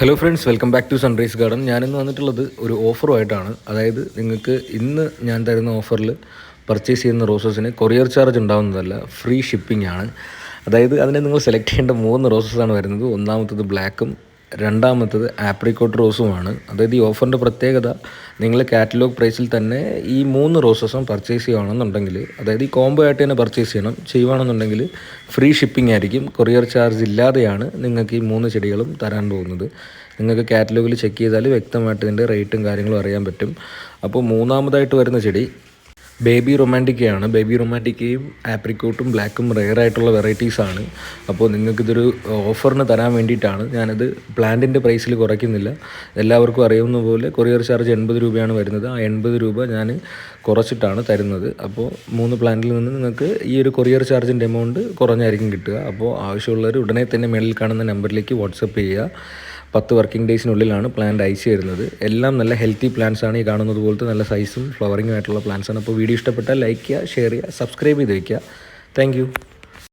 Hello friends welcome back to Sunrise Garden ഞാനിന്ന് വന്നിട്ടുള്ളത് ഒരു ഓഫറുമായിട്ടാണ്. അതായത് നിങ്ങൾക്ക് ഇന്ന് ഞാൻ തരുന്ന ഓഫറിൽ പർച്ചേസ് ചെയ്യുന്ന റോസസിന് കൊറിയർ ചാർജ് ഉണ്ടാവുന്നതല്ല ഫ്രീ ഷിപ്പിംഗ് ആണ്. അതായത് അതിനെ നിങ്ങൾ സെലക്ട് ചെയ്യേണ്ട മൂന്ന് റോസസ് ആണ് വരുന്നത്. ഒന്നാമത്തത് ബ്ലാക്കും രണ്ടാമത്തത് ആപ്രിക്കോട്ട് റോസുമാണ്. അതായത് ഈ ഓഫറിന്റെ പ്രത്യേകത നിങ്ങൾ കാറ്റലോഗ് പ്രൈസിൽ തന്നെ ഈ മൂന്ന് റോസസും പർച്ചേസ് ചെയ്യുകയാണെന്നുണ്ടെങ്കിൽ അതായത് ഈ കോംബോ ആയിട്ട് തന്നെ പർച്ചേസ് ചെയ്യണം. ചെയ്യുകയാണെന്നുണ്ടെങ്കിൽ ഫ്രീ ഷിപ്പിംഗ് ആയിരിക്കും. കൊറിയർ ചാർജ് ഇല്ലാതെയാണ് നിങ്ങൾക്ക് ഈ മൂന്ന് ചെടികളും തരാൻ പോകുന്നത്. നിങ്ങൾക്ക് കാറ്റലോഗിൽ ചെക്ക് ചെയ്താൽ വ്യക്തമായിട്ട് ഇതിന്റെ റേറ്റും കാര്യങ്ങളും അറിയാൻ പറ്റും. അപ്പോൾ മൂന്നാമതായിട്ട് വരുന്ന ചെടി ബേബി റൊമാന്റിക്കയാണ് ബേബി റൊമാന്റിക്കയും ആപ്രിക്കോട്ടും ബ്ലാക്കും റെയർ ആയിട്ടുള്ള വെറൈറ്റീസ് ആണ്. അപ്പോൾ നിങ്ങൾക്കിതൊരു ഓഫറിന് തരാൻ വേണ്ടിയിട്ടാണ് ഞാനത് പ്ലാന്റിന്റെ പ്രൈസിൽ കുറയ്ക്കുന്നില്ല. എല്ലാവർക്കും അറിയാവുന്ന പോലെ കൊറിയർ ചാർജ് എൺപത് രൂപയാണ് വരുന്നത്. ആ എൺപത് രൂപ ഞാൻ കുറച്ചിട്ടാണ് തരുന്നത്. അപ്പോൾ മൂന്ന് പ്ലാന്റിൽ നിന്ന് നിങ്ങൾക്ക് ഈ ഒരു കൊറിയർ ചാർജിന്റെ എമൗണ്ട് കുറഞ്ഞായിരിക്കും കിട്ടുക. അപ്പോൾ ആവശ്യമുള്ളവർ ഉടനെ തന്നെ മേളിൽ കാണുന്ന നമ്പറിലേക്ക് വാട്സപ്പ് ചെയ്യുക. പത്ത് വർക്കിംഗ് ഡേയ്സിനുള്ളിലാണ് പ്ലാന്റ് അയച്ചു തരുന്നത് എല്ലാം നല്ല ഹെൽത്തി പ്ലാന്റ്സ് ആണ് ഈ കാണുന്നത് പോലത്തെ നല്ല സൈസും ഫ്ലവറിംഗും ആയിട്ടുള്ള പ്ലാന്റ്സ് ആണ്. അപ്പോൾ വീഡിയോ ഇഷ്ടപ്പെട്ടാൽ ലൈക്ക് ചെയ്യുക ഷെയർ ചെയ്യുക സബ്സ്ക്രൈബ് ചെയ്ത് വയ്ക്കുക താങ്ക്